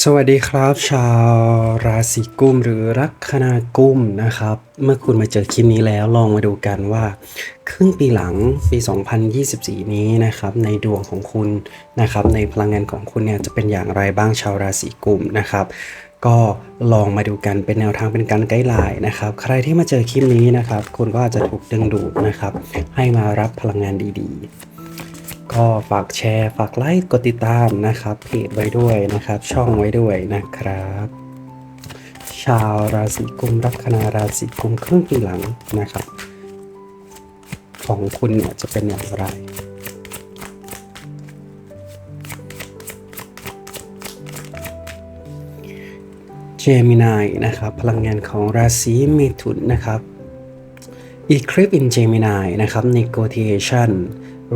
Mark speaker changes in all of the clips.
Speaker 1: สวัสดีครับ ชาวราศีกุมหรือลัคนากุมนะครับ เมื่อคุณมาเจอคลิปนี้แล้วลองมาดูกันว่า ครึ่งปีหลังปี 2024 นี้นะครับในดวงของคุณนะครับในพลังงานของคุณเนี่ยจะเป็นอย่างไรบ้างชาวราศีกุมนะครับ ก็ลองมาดูกันเป็นแนวทางเป็นการไกด์ไลน์นะครับ ใครที่มาเจอคลิปนี้นะครับ คุณก็อาจจะถูกดึงดูดนะครับ ให้มารับพลังงานดีๆ ก็ฝากแชร์ฝากไลค์กดติดตามนะครับเพจไว้ด้วยนะครับ ช่องไว้ด้วยนะครับ ชาวราศีกุมลัคนาราศีกุมครึ่งปีหลังนะครับ ของคุณเนี่ยจะเป็นอย่างไรเจมินายนะครับพลังงานของราศีเมถุนนะครับ Eclipse in Gemini นะครับ Negotiation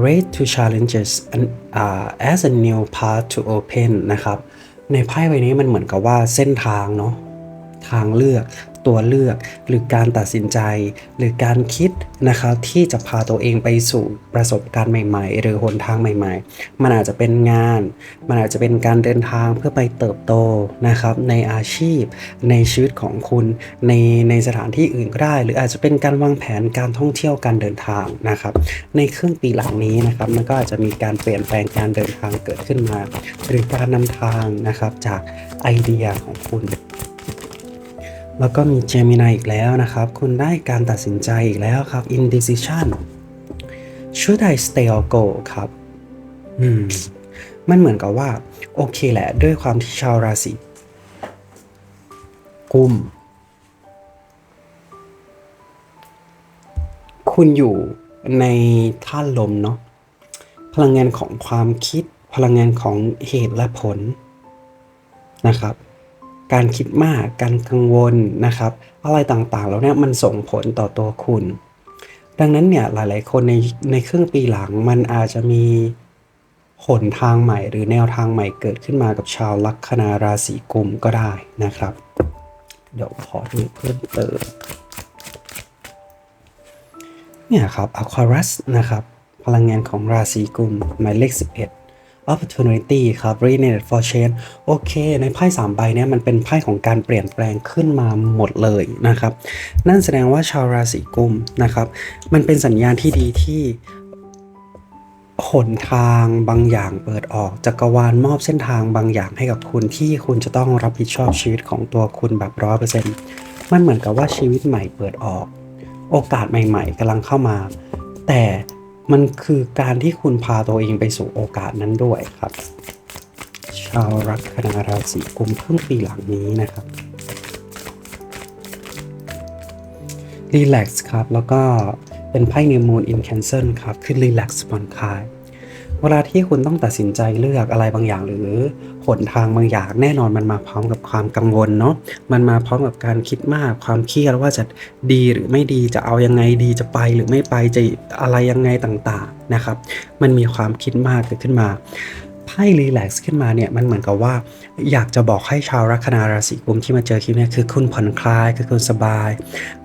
Speaker 1: Ready to challenges and uh, as a new path to open นะครับ ในไพ่ใบนี้มันเหมือนกับว่าเส้นทางเนาะทางเลือก ตัวเลือก หรือการตัดสินใจ หรือการคิดนะครับที่จะพาตัวเองไปสู่ประสบการณ์ใหม่ ๆ หรือหนทางใหม่ ๆ มันอาจจะเป็นงาน มันอาจจะเป็นการเดินทางเพื่อไปเติบโตนะครับในอาชีพ ในชีวิตของคุณในในสถานที่อื่นก็ได้ หรืออาจจะเป็นการวางแผนการท่องเที่ยวการเดินทางนะครับ ในครึ่งปีหลังนี้นะครับมันก็อาจจะมีการเปลี่ยนแปลงการเดินทางเกิดขึ้นมา หรือการนำทางนะครับจากไอเดียของคุณ แล้วก็มีเจมินาอีกแล้วนะครับ คุณได้การตัดสินใจอีกแล้วครับ indecision should I stay or go ครับอืมมันเหมือนกับว่า โอเคแหละ ด้วยความที่ชาวราศีกุม คุณอยู่ในท่านลมเนาะพลังงานของความคิดพลังงานของเหตุและผลนะครับ การคิดมาก การกังวลนะครับ อะไรต่างๆแล้วเนี่ยมันส่งผลต่อตัวคุณ ดังนั้นเนี่ยหลายๆคนในในครึ่งปีหลังมันอาจจะมีหนทางใหม่หรือแนวทางใหม่เกิดขึ้นมากับชาวลัคนาราศีกุมก็ได้นะครับ เดี๋ยวขอดูเพิ่มเติมเนี่ยครับ Aquarius นะครับ พลังงานของราศีกุมหมายเลข 11 Opportunity ครับ Renate for Change โอเค ในไพ่3ใบเนี่ยมันเป็นไพ่ของการเปลี่ยนแปลงขึ้นมาหมดเลยนะครับ นั่นแสดงว่าชาวราศีกุมนะครับ มันเป็นสัญญาณที่ดีที่หนทางบางอย่างเปิดออกจักรวาลมอบเส้นทางบางอย่างให้กับคุณที่คุณจะต้องรับผิดชอบชีวิตของตัวคุณแบบร้อยเปอร์เซ็นต์มันเหมือนกับว่าชีวิตใหม่เปิดออก โอกาสใหม่ ๆกำลังเข้ามา แต่ มันคือการที่คุณพาตัวเองไปสู่โอกาสนั้นด้วยครับ ชาวรัคนาราศีกุมครึ่งปีหลังนี้นะครับรีแลกซ์ครับ แล้วก็เป็นไพ่เนมูนอินแคนเซิลครับ คือรีแลกซ์ผ่อนคลาย เวลาที่คุณต้องตัดสินใจเลือกอะไรบางอย่าง หรือหนทางบางอย่างแน่นอนมันมาพร้อมกับความกังวลเนาะมันมาพร้อมกับการคิดมากความเครียดว่าจะดีหรือไม่ดีจะเอายังไงดีจะไปหรือไม่ไปจะอะไรยังไงต่างๆนะครับ มันมีความคิดมากเกิดขึ้นมาไพ่รีแลกซ์ขึ้นมาเนี่ยมันเหมือนกับว่า อยากจะบอกให้ชาวลัคนาราศีกุมที่มาเจอคลิปเนี่ยคือคุณผ่อนคลายคือคุณสบาย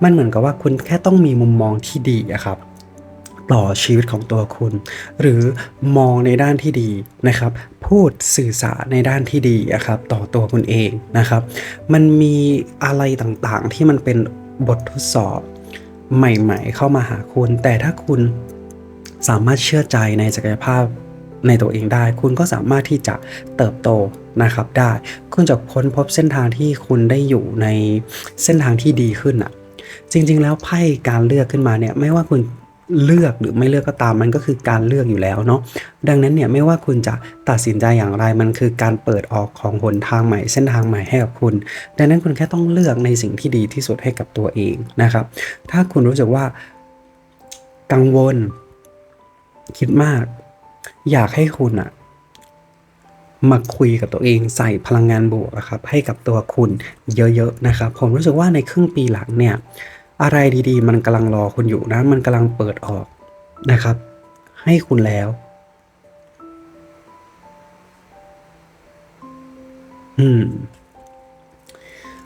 Speaker 1: มันเหมือนกับว่าคุณแค่ต้องมีมุมมองที่ดีอะครับ ต่อชีวิตของตัวคุณ หรือมองในด้านที่ดีนะครับ พูดสื่อสารในด้านที่ดีอะครับ ต่อตัวคุณเองนะครับ มันมีอะไรต่างๆ ที่มันเป็นบททดสอบใหม่ ๆ เข้ามาหาคุณ แต่ถ้าคุณสามารถเชื่อใจในศักยภาพในตัวเองได้ คุณก็สามารถที่จะเติบโตนะครับได้ คุณจะค้นพบเส้นทางที่คุณได้อยู่ในเส้นทางที่ดีขึ้นอะจริงๆ แล้วไพ่การเลือกขึ้นมาเนี่ยไม่ว่าคุณ เลือกหรือไม่เลือกก็ตามมันก็คือการเลือกอยู่แล้วเนาะดังนั้นเนี่ยไม่ว่าคุณจะตัดสินใจอย่างไรมันคือการเปิดออกของหนทางใหม่เส้นทางใหม่ให้กับคุณ ดังนั้นคุณแค่ต้องเลือกในสิ่งที่ดีที่สุดให้กับตัวเองนะครับ ถ้าคุณรู้สึกว่ากังวล คิดมาก อยากให้คุณอะมาคุยกับตัวเองใส่พลังงานบวกอะครับให้กับตัวคุณเยอะๆนะครับ ผมรู้สึกว่าในครึ่งปีหลังเนี่ย อะไรดีๆ มันกำลังรอคุณอยู่นะ มันกำลังเปิดออกนะครับ ให้คุณแล้ว อืม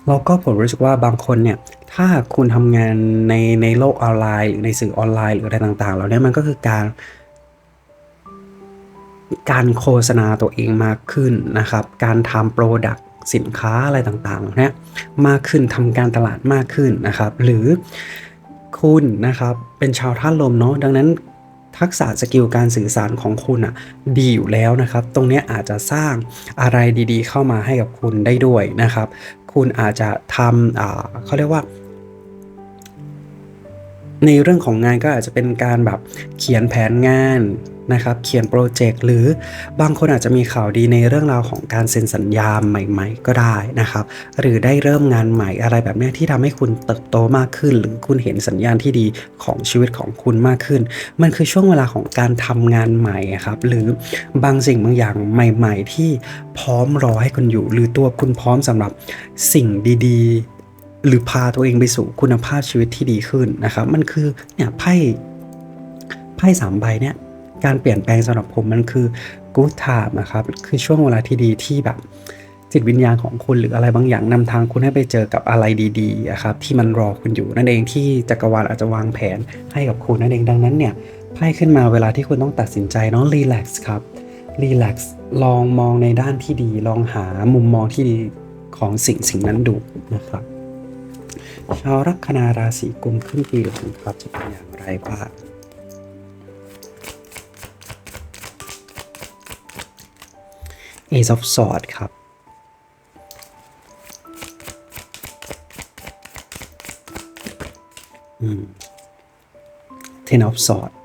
Speaker 1: แล้วก็ผมรู้สึกว่าบางคนเนี่ย ถ้าคุณทำงานในในโลกออนไลน์ หรือในสื่อออนไลน์หรืออะไรต่างๆแล้วเนี่ยมันก็คือการ การโฆษณาตัวเองมากขึ้นนะครับ การทำโปรดักต สินค้าอะไรต่างๆนี่ยมากขึ้นทำการตลาดมากขึ้นนะครับ หรือคุณนะครับเป็นชาวท่าลมเนาะดังนั้นทักษะสกิลการสื่อสารของคุณอะดีอยู่แล้วนะครับ ตรงนี้อาจจะสร้างอะไรดีๆ เข้ามาให้กับคุณได้ด้วยนะครับ คุณอาจจะทำอ่าเขาเรียกว่า ในเรื่องของงานก็อาจจะเป็นการแบบเขียนแผนงาน นะครับเขียนโปรเจกต์หรือบางคนอาจจะมีข่าวดีในเรื่องราวของการเซ็นสัญญาใหม่ ๆ ก็ได้นะครับ หรือได้เริ่มงานใหม่อะไรแบบนี้ที่ทำให้คุณเติบโตมากขึ้น หรือคุณเห็นสัญญาณที่ดีของชีวิตของคุณมากขึ้น มันคือช่วงเวลาของการทำงานใหม่ครับหรือบางสิ่งบางอย่างใหม่ ๆ ที่พร้อมรอให้คุณอยู่ หรือตัวคุณพร้อมสำหรับสิ่งดีๆ หรือพาตัวเองไปสู่คุณภาพชีวิตที่ดีขึ้นนะครับ มันคือเนี่ยไพ่ไพ่สามใบเนี่ย การเปลี่ยนแปลงสำหรับผมมันคือ good time นะครับ คือช่วงเวลาที่ดีที่แบบ จิตวิญญาณของคุณหรืออะไรบางอย่างนำทางคุณให้ไปเจอกับอะไรดีๆอะครับที่มันรอคุณอยู่นั่นเองที่จักรวาลอาจจะวางแผนให้กับคุณนั่นเองดังนั้นเนี่ยไพ่ขึ้นมาเวลาที่คุณต้องตัดสินใจเนาะรีแลกซ์ครับรีแลกซ์ลองมองในด้านที่ดี ลองหามุมมองที่ดีของสิ่งสิ่งนั้นดูนะครับชาวลัคนาราศีกุมขึ้นปีหลังครับจะเป็นอย่างไรบ้าง Ace of Swords ครับอืม Ten of Swords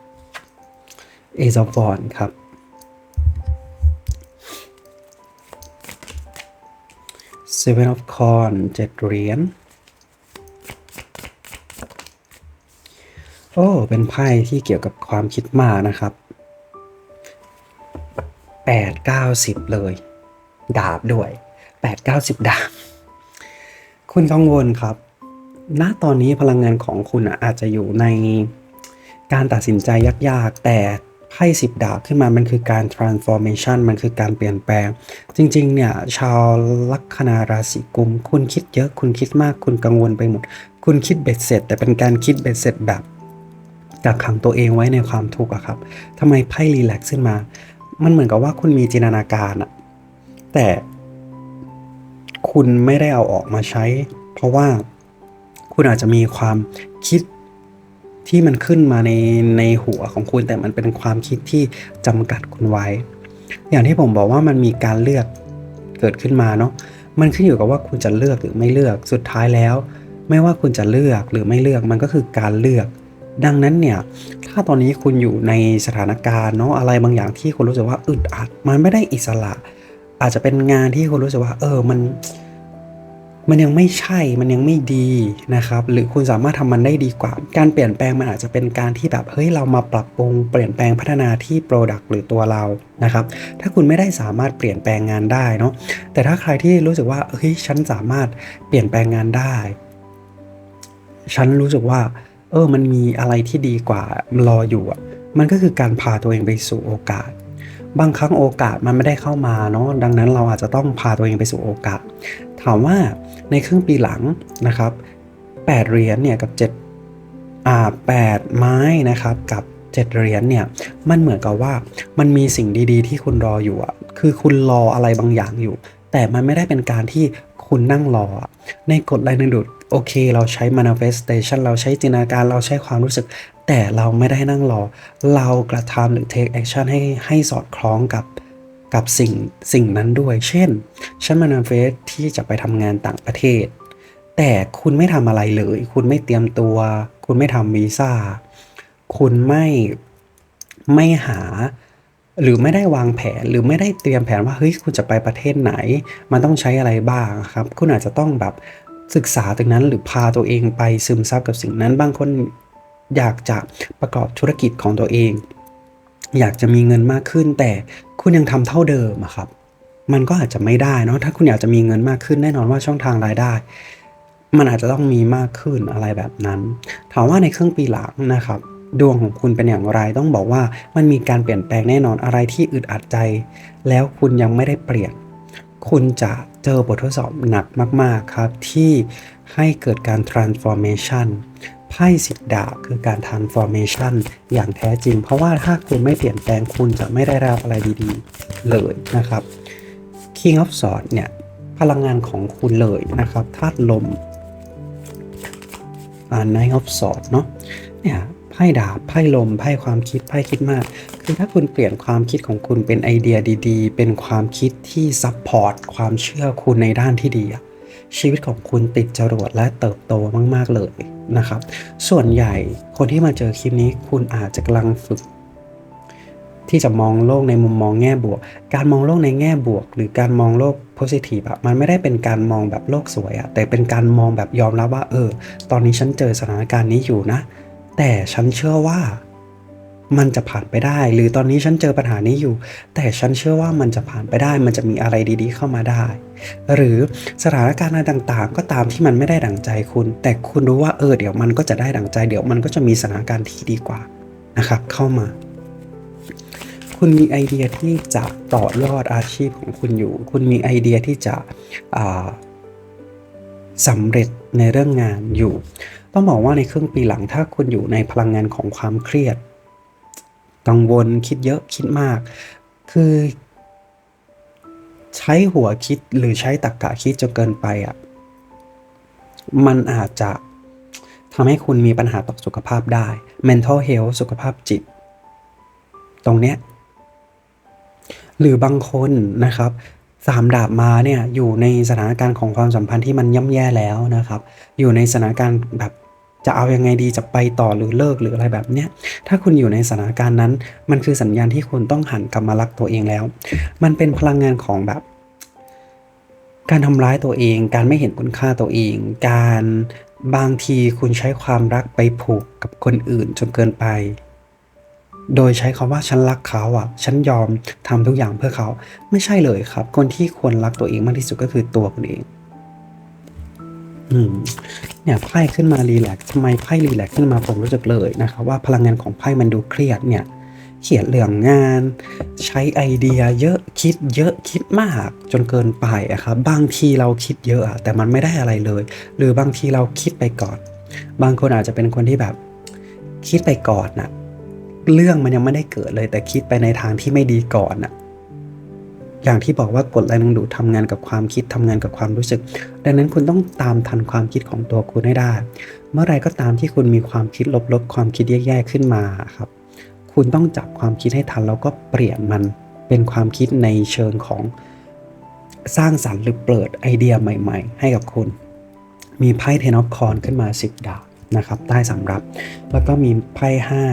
Speaker 1: Ace of Wands ครับ Seven of Coin เจ็ดเหรียญโอ้ เป็นไพ่ที่เกี่ยวกับความคิดมากนะครับ แปดเก้าสิบเลย ดาบด้วยแปดเก้าสิบดาบ คุณกังวลครับ ณ ตอนนี้พลังงานของคุณอะอาจจะอยู่ในการตัดสินใจยากๆ แต่ไพ่สิบดาบขึ้นมามันคือการ transformation มันคือการเปลี่ยนแปลง จริงๆ เนี่ย ชาวลัคนาราศีกุม คุณคิดเยอะ คุณคิดมาก คุณกังวลไปหมด คุณคิดเบ็ดเสร็จ แต่เป็นการคิดเบ็ดเสร็จแบบกักขังตัวเองไว้ในความทุกข์อะครับทำไมไพ่รีแลกซ์ขึ้นมา มันเหมือนกับว่าคุณมีจินตนาการอะแต่คุณไม่ได้เอาออกมาใช้ เพราะว่าคุณอาจจะมีความคิดที่มันขึ้นมาในในหัวของคุณแต่มันเป็นความคิดที่จำกัดคุณไว้ อย่างที่ผมบอกว่ามันมีการเลือกเกิดขึ้นมาเนาะมันขึ้นอยู่กับว่าคุณจะเลือกหรือไม่เลือกสุดท้ายแล้ว ไม่ว่าคุณจะเลือกหรือไม่เลือกมันก็คือการเลือก ดังนั้นเนี่ยถ้าตอนนี้คุณอยู่ในสถานการณ์เนาะอะไรบางอย่างที่คุณรู้สึกว่าอึดอัด มันไม่ได้อิสระ อาจจะเป็นงานที่คุณรู้สึกว่า เออมัน มันยังไม่ใช่มันยังไม่ดีนะครับ หรือคุณสามารถทำมันได้ดีกว่า การเปลี่ยนแปลงมันอาจจะเป็นการที่แบบเฮ้ยเรามาปรับปรุงเปลี่ยนแปลงพัฒนาที่ Product หรือตัวเรานะครับ ถ้าคุณไม่ได้สามารถเปลี่ยนแปลงงานได้เนาะแต่ถ้าใครที่รู้สึกว่าเฮ้ยฉันสามารถเปลี่ยนแปลงงานได้ ฉันรู้สึกว่า เออ มันมีอะไรที่ดีกว่ารออยู่อะ มันก็คือการพาตัวเองไปสู่โอกาส บางครั้งโอกาสมันไม่ได้เข้ามาเนาะ ดังนั้นเราอาจจะต้องพาตัวเองไปสู่โอกาส ถามว่าในครึ่งปีหลังนะครับ8เหรียญเนี่ยกับ7อ่า8ไม้นะครับกับ7เหรียญเนี่ยมันเหมือนกับว่ามันมีสิ่งดีๆ ที่คุณรออยู่อะคือคุณรออะไรบางอย่างอยู่ แต่มันไม่ได้เป็นการที่คุณนั่งรอ ในกฎแรงดึงดูด โอเค เราใช้ manifestation เราใช้จินตนาการเราใช้ความรู้สึก แต่เราไม่ได้นั่งรอ เรากระทำหรือ take action ให้ให้สอดคล้องกับกับสิ่งสิ่งนั้นด้วย เช่น ฉันมานาเฟสที่จะไปทำงานต่างประเทศ แต่คุณไม่ทำอะไรเลย คุณไม่เตรียมตัว คุณไม่ทำวีซ่า คุณไม่ไม่หา หรือไม่ได้วางแผน หรือไม่ได้เตรียมแผนว่า เฮ้ย คุณจะไปประเทศไหน มันต้องใช้อะไรบ้างครับ คุณอาจจะต้องแบบ ศึกษาตรงนั้นหรือพาตัวเองไปซึมซับกับสิ่งนั้น บางคนอยากจะประกอบธุรกิจของตัวเอง อยากจะมีเงินมากขึ้น แต่คุณยังทำเท่าเดิมอะครับ มันก็อาจจะไม่ได้เนาะถ้าคุณอยากจะมีเงินมากขึ้นแน่นอนว่าช่องทางรายได้ มันอาจจะต้องมีมากขึ้นอะไรแบบนั้น ถามว่าในครึ่งปีหลังนะครับดวงของคุณเป็นอย่างไรต้องบอกว่ามันมีการเปลี่ยนแปลงแน่นอนอะไรที่อึดอัดใจ แล้วคุณยังไม่ได้เปลี่ยน คุณจะเจอบททดสอบหนักมาก ๆ ครับ ที่ให้เกิดการ transformation ไพ่สิบดาบคือการ transformation อย่างแท้จริง เพราะว่าถ้าคุณไม่เปลี่ยนแปลงคุณจะไม่ได้รับอะไรดีๆ เลยนะครับ King of Swords เนี่ย พลังงานของคุณเลยนะครับธาตุลมอ่า Nine of Swords เนาะเนี่ยไพ่ดาบไพ่ลมไพ่ความคิดไพ่คิดมาก คือถ้าคุณเปลี่ยนความคิดของคุณเป็นไอเดียดีๆ เป็นความคิดที่ซับพอร์ตความเชื่อคุณในด้านที่ดีชีวิตของคุณติดจรวดและเติบโตมาก ๆ เลยนะครับ ส่วนใหญ่คนที่มาเจอคลิปนี้คุณอาจจะกำลังฝึก ที่จะมองโลกในมุมมองแง่บวก การมองโลกในแง่บวก หรือการมองโลกโพสิทีฟอะมันไม่ได้เป็นการมองแบบโลกสวยอะแต่เป็นการมองแบบยอมรับว่าเออ ตอนนี้ฉันเจอสถานการณ์นี้อยู่นะ แต่ฉันเชื่อว่า มันจะผ่านไปได้ หรือตอนนี้ฉันเจอปัญหานี้อยู่ แต่ฉันเชื่อว่ามันจะผ่านไปได้ มันจะมีอะไรดีๆเข้ามาได้ หรือสถานการณ์อะไรต่างๆ ก็ตามที่มันไม่ได้ดั่งใจคุณ แต่คุณรู้ว่าเออเดี๋ยวมันก็จะได้ดั่งใจ เดี๋ยวมันก็จะมีสถานการณ์ที่ดีกว่านะครับเข้ามา คุณมีไอเดียที่จะต่อยอดอาชีพของคุณอยู่ คุณมีไอเดียที่จะสำเร็จในเรื่องงานอยู่ ต้องบอกว่าในครึ่งปีหลังถ้าคุณอยู่ในพลังงานของความเครียด กังวลคิดเยอะคิดมาก คือ ใช้หัวคิดหรือใช้ตรรกกะคิดจนเกินไปอะมันอาจจะทำให้คุณมีปัญหาต่อสุขภาพได้ mental health สุขภาพจิต ตรงเนี้ยหรือบางคนนะครับสามดาบมาเนี่ยอยู่ในสถานการณ์ของความสัมพันธ์ที่มันย่ำแย่แล้วนะครับ อยู่ในสถานการณ์แบบ จะเอายังไงดีจะไปต่อหรือเลิกหรืออะไรแบบเนี้ยถ้าคุณอยู่ในสถานการณ์นั้น มันคือสัญญาณที่คุณต้องหันกลับมารักตัวเองแล้ว มันเป็นพลังงานของแบบ การทำร้ายตัวเอง การไม่เห็นคุณค่าตัวเอง การบางทีคุณใช้ความรักไปผูกกับคนอื่นจนเกินไป โดยใช้คำว่าฉันรักเขาอะ ฉันยอมทำทุกอย่างเพื่อเขา ไม่ใช่เลยครับ คนที่ควรรักตัวเองมากที่สุดก็คือตัวคุณเอง เนี่ยไพ่ขึ้นมารีแลกซ์ทำไมไพ่รีแลกซ์ขึ้นมาผมรู้สึกเลยนะครับว่าพลังงานของไพ่มันดูเครียดเนี่ยเขียนเรื่องงาน ใช้ไอเดียเยอะคิดเยอะคิดมากจนเกินไปอะครับบางทีเราคิดเยอะอะแต่มันไม่ได้อะไรเลย หรือบางทีเราคิดไปก่อน บางคนอาจจะเป็นคนที่แบบคิดไปก่อนน่ะเรื่องมันยังไม่ได้เกิดเลยแต่คิดไปในทางที่ไม่ดีก่อนน่ะ อย่างที่บอกว่ากฎแรงดึงดูดทำงานกับความคิดทำงานกับความรู้สึก ดังนั้นคุณต้องตามทันความคิดของตัวคุณให้ได้ เมื่อไรก็ตามที่คุณมีความคิดลบๆ ความคิดแย่ๆขึ้นมาครับ คุณต้องจับความคิดให้ทันแล้วก็เปลี่ยนมันเป็นความคิดในเชิงของสร้างสรรค์หรือเปิดไอเดียใหม่ ๆ ให้กับคุณ มีไพ่เทนอฟคอนขึ้นมา 10 ดาบนะครับใต้สำรับ แล้วก็มีไพ่ห้า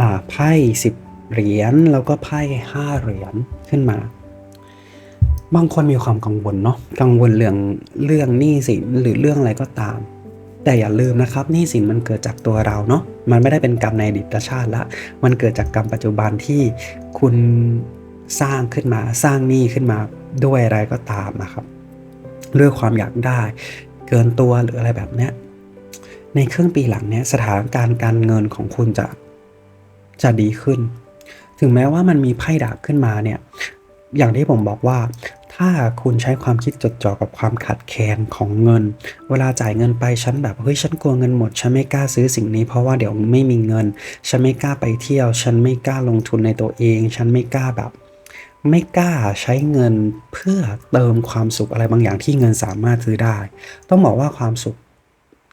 Speaker 1: อ่าไพ่สิบเหรียญแล้วก็ไพ่ห้าเหรียญขึ้นมา บางคนมีความกังวลเนาะกังวลเรื่องเรื่องหนี้สินหรือเรื่องอะไรก็ตาม แต่อย่าลืมนะครับหนี้สินมันเกิดจากตัวเราเนาะมันไม่ได้เป็นกรรมในอดีตชาติละมันเกิดจากกรรมปัจจุบันที่คุณสร้างขึ้นมาสร้างหนี้ขึ้นมาด้วยอะไรก็ตามนะครับด้วยความอยากได้ เกินตัวหรืออะไรแบบเนี้ยในครึ่งปีหลังเนี้ยสถานการณ์การเงินของคุณจะจะดีขึ้น ถึงแม้ว่ามันมีไพ่ดาบขึ้นมาเนี่ยอย่างที่ผมบอกว่า ถ้าคุณใช้ความคิดจดจ่อกับความขัดแคลนของเงิน เวลาจ่ายเงินไปฉันแบบเฮ้ยฉันกลัวเงินหมด ฉันไม่กล้าซื้อสิ่งนี้ เพราะว่าเดี๋ยวไม่มีเงิน ฉันไม่กล้าไปเที่ยว ฉันไม่กล้าลงทุนในตัวเอง ฉันไม่กล้าแบบ ไม่กล้าใช้เงินเพื่อเติมความสุขอะไรบางอย่างที่เงินสามารถซื้อได้ ต้องบอกว่าความสุข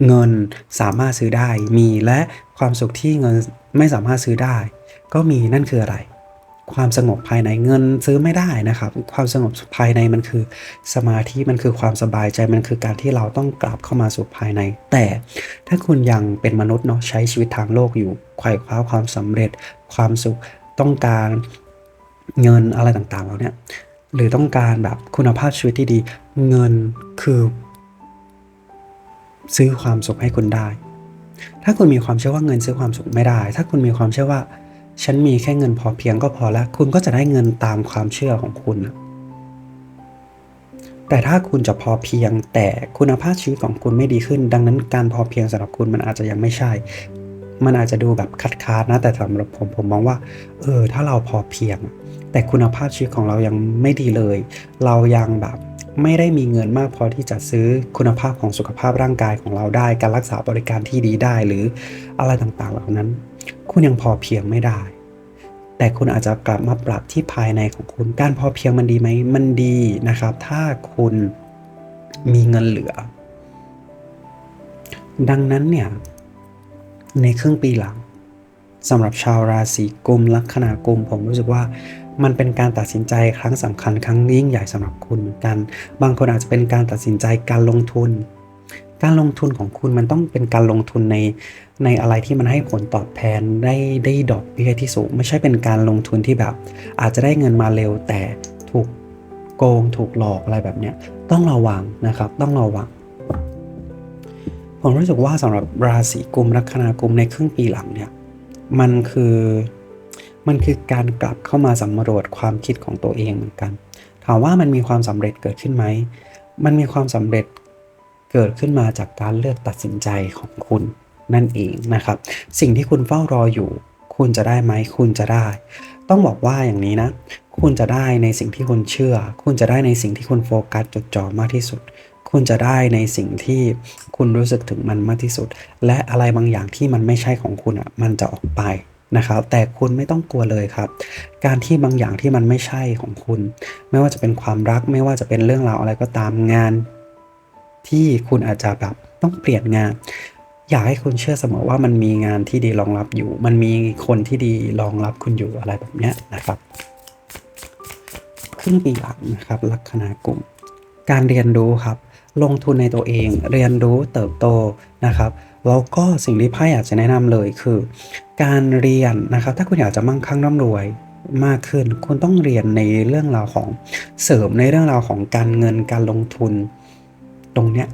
Speaker 1: เงินสามารถซื้อได้มีและความสุขที่เงินไม่สามารถซื้อได้ ก็มีนั่นคืออะไร ความสงบภายในเงินซื้อไม่ได้นะครับ ความสงบภายในมันคือ สมาธิมันคือความสบายใจมันคือการที่เราต้องกลับเข้ามาสู่ภายใน แต่ถ้าคุณยังเป็นมนุษย์เนาะใช้ชีวิตทางโลกอยู่ไขว่คว้าความสำเร็จ ความสุขต้องการเงินอะไรต่างๆแล้วเนี่ยหรือต้องการแบบคุณภาพชีวิตที่ดี เงินคือ ซื้อความสุขให้คุณได้ ถ้าคุณมีความเชื่อว่าเงินซื้อความสุขไม่ได้ ถ้าคุณมีความเชื่อว่า ฉันมีแค่เงินพอเพียงก็พอแล้ว คุณก็จะได้เงินตามความเชื่อของคุณ แต่ถ้าคุณจะพอเพียง แต่คุณภาพชีวิตของคุณไม่ดีขึ้น ดังนั้นการพอเพียงสำหรับคุณมันอาจจะยังไม่ใช่ มันอาจจะดูแบบคัดค้านนะ แต่สำหรับผมผมมองว่า เออ ถ้าเราพอเพียง แต่คุณภาพชีวิตของเรายังไม่ดีเลย เรายังแบบไม่ได้มีเงินมากพอที่จะซื้อคุณภาพของสุขภาพร่างกายของเราได้ การรักษาบริการที่ดีได้หรืออะไรต่างๆเหล่านั้น คุณยังพอเพียงไม่ได้ แต่คุณอาจจะกลับมาปรับที่ภายในของคุณ การพอเพียงมันดีไหม มันดีนะครับ ถ้าคุณมีเงินเหลือ ดังนั้นเนี่ย ในครึ่งปีหลังสำหรับชาวราศีกุมลัคนากุมผมรู้สึกว่ามันเป็นการตัดสินใจครั้งสำคัญครั้งยิ่งใหญ่สำหรับคุณเหมือนกัน บางคนอาจจะเป็นการตัดสินใจการลงทุน การลงทุนของคุณมันต้องเป็นการลงทุนในในอะไรที่มันให้ผลตอบแทนได้ได้ดอกเบี้ยที่สูง ไม่ใช่เป็นการลงทุนที่แบบ อาจจะได้เงินมาเร็วแต่ถูกโกงถูกหลอกอะไรแบบเนี้ยต้องระวังนะครับ ต้องระวังผมรู้สึกว่าสำหรับราศีกุมลัคนากุมในครึ่งปีหลังเนี่ยมันคือมันคือการกลับเข้ามาสำรวจความคิดของตัวเองเหมือนกัน ถามว่ามันมีความสำเร็จเกิดขึ้นไหม มันมีความสำเร็จ เกิดขึ้นมาจากการเลือกตัดสินใจของคุณนั่นเองนะครับ สิ่งที่คุณเฝ้ารออยู่ คุณจะได้ไหมคุณจะได้ ต้องบอกว่าอย่างนี้นะ คุณจะได้ในสิ่งที่คุณเชื่อ คุณจะได้ในสิ่งที่คุณโฟกัสจดจ่อมากที่สุด คุณจะได้ในสิ่งที่คุณรู้สึกถึงมันมากที่สุด และอะไรบางอย่างที่มันไม่ใช่ของคุณอะมันจะออกไปนะครับแต่คุณไม่ต้องกลัวเลยครับ การที่บางอย่างที่มันไม่ใช่ของคุณ ไม่ว่าจะเป็นความรักไม่ว่าจะเป็นเรื่องราวอะไรก็ตามงาน ที่คุณอาจจะแบบต้องเปลี่ยนงาน อยากให้คุณเชื่อเสมอว่ามันมีงานที่ดีรองรับอยู่ มันมีคนที่ดีรองรับคุณอยู่อะไรแบบนี้นะครับครึ่งปีหลังนะครับลัคนากุ่มการเรียนรู้ครับ ลงทุนในตัวเอง เรียนรู้เติบโตนะครับแล้วก็สิ่งที่ไพ่อยากจะแนะนำเลยคือ การเรียนนะครับ ถ้าคุณอยากจะมั่งคั่งร่ำรวยมากขึ้น คุณต้องเรียนในเรื่องราวของเสริมในเรื่องราวของการเงินการลงทุน ตรงเนี้ย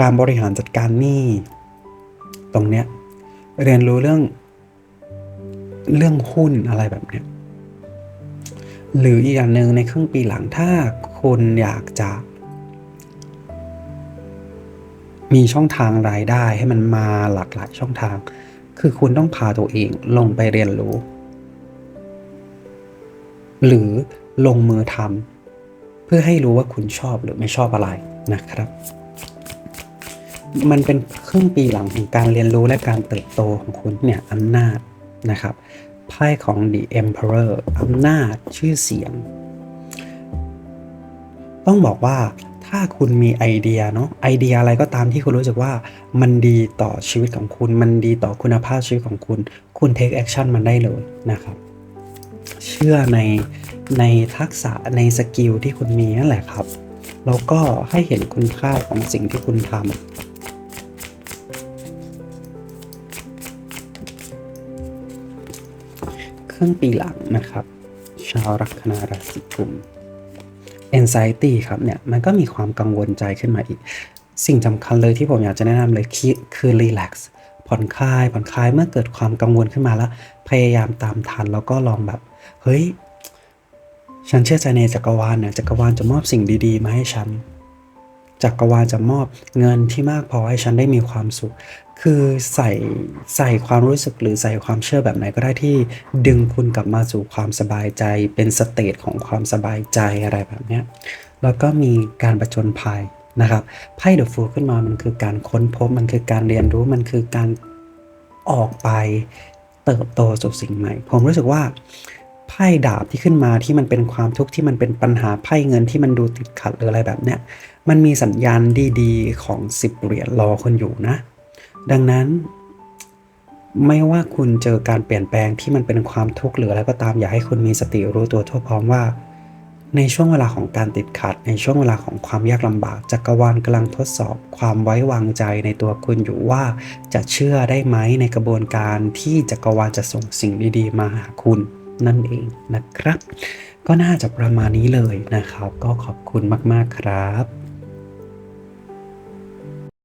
Speaker 1: การบริหารจัดการหนี้ตรงเนี้ยเรียนรู้เรื่อง เรื่องหุ้นอะไรแบบเนี้ยหรืออีกอย่างหนึ่งในครึ่งปีหลังถ้าคุณอยากจะ มีช่องทางรายได้ให้มันมาหลากหลายช่องทาง คือคุณต้องพาตัวเองลงไปเรียนรู้ หรือลงมือทำ พื่อให้รู้ว่าคุณชอบหรือไม่ชอบอะไรนะครับ มันเป็นครึ่งปีหลังของการเรียนรู้และการเติบโตของคุณเนี่ยอำนาจนะครับไพ่ของ The Emperor อำนาจชื่อเสียง ต้องบอกว่าถ้าคุณมีไอเดียเนาะไอเดียอะไรก็ตามที่คุณรู้สึกว่ามันดีต่อชีวิตของคุณ มันดีต่อคุณภาพชีวิตของคุณ คุณเทคแอคชั่นมันได้เลยนะครับ เชื่อใน ในทักษะในสกิลที่คุณมีนั่นแหละครับ แล้วก็ให้เห็นคุณค่าของสิ่งที่คุณทำครึ่งปีหลังนะครับ ชาวลัคนาราศีกุม anxiety ครับเนี่ยมันก็มีความกังวลใจขึ้นมาอีก สิ่งสำคัญเลยที่ผมอยากจะแนะนำเลยคือ relax ผ่อนคลายผ่อนคลายเมื่อเกิดความกังวลขึ้นมาแล้ว พยายามตามทันแล้วก็ลองแบบ เฮ้ย ฉันเชื่อใจในจักรวาลเนี่ยจักรวาลจะมอบสิ่งดีๆ มาให้ฉัน จักรวาลจะมอบเงินที่มากพอให้ฉันได้มีความสุข คือใส่ใส่ความรู้สึกหรือใส่ความเชื่อแบบไหนก็ได้ที่ดึงคุณกลับมาสู่ความสบายใจ เป็นสเตจของความสบายใจอะไรแบบนี้แล้วก็มีการประจนภัยนะครับไพ่เดอะฟูขึ้นมามันคือการค้นพบมันคือการเรียนรู้มันคือการออกไปเติบโตสู่สิ่งใหม่ ผมรู้สึกว่า ไพ่ดาบที่ขึ้นมาที่มันเป็นความทุกข์ที่มันเป็นปัญหาไพ่เงินที่มันดูติดขัดหรืออะไรแบบเนี้ยมันมีสัญญาณดีๆ ของสิบเหรียญรอคนอยู่นะ ดังนั้น ไม่ว่าคุณเจอการเปลี่ยนแปลงที่มันเป็นความทุกข์หรืออะไรก็ตาม อยากให้คุณมีสติรู้ตัวทั่วพร้อมว่า ในช่วงเวลาของการติดขัด ในช่วงเวลาของความยากลำบากจักรวาลกำลังทดสอบ ความไว้วางใจในตัวคุณอยู่ว่าจะเชื่อได้ไหมในกระบวนการที่จักรวาลจะส่งสิ่งดี ๆ มาหาคุณ นั่นเองนะครับ ก็น่าจะประมาณนี้เลยนะครับ ก็ขอบคุณมากๆครับ